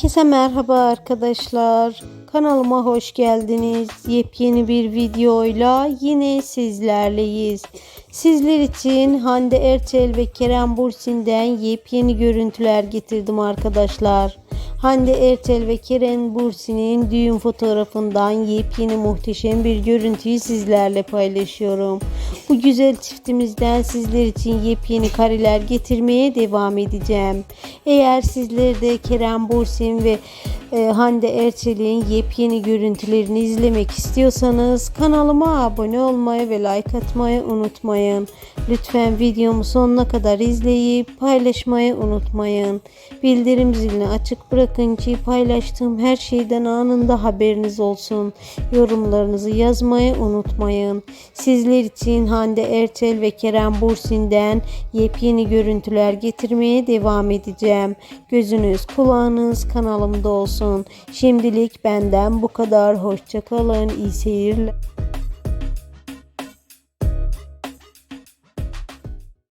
Herkese merhaba arkadaşlar. Kanalıma hoş geldiniz. Yepyeni bir videoyla yine sizlerleyiz. Sizler için Hande Erçel ve Kerem Bursin'den yepyeni görüntüler getirdim arkadaşlar. Hande Erçel ve Kerem Bursin'in düğün fotoğrafından yepyeni muhteşem bir görüntüyü sizlerle paylaşıyorum. Bu güzel çiftimizden sizler için yepyeni kareler getirmeye devam edeceğim. Eğer sizler de Kerem Bursin ve Hande Erçel'in yepyeni görüntülerini izlemek istiyorsanız kanalıma abone olmayı ve like atmayı unutmayın. Lütfen videomu sonuna kadar izleyip paylaşmayı unutmayın. Bildirim zilini açık bırakın ki paylaştığım her şeyden anında haberiniz olsun. Yorumlarınızı yazmayı unutmayın. Sizler için Hande Erçel ve Kerem Bursin'den yepyeni görüntüler getirmeye devam edeceğim. Gözünüz kulağınız kanalımda olsun. Şimdilik benden bu kadar. Hoşçakalın. İyi seyirler.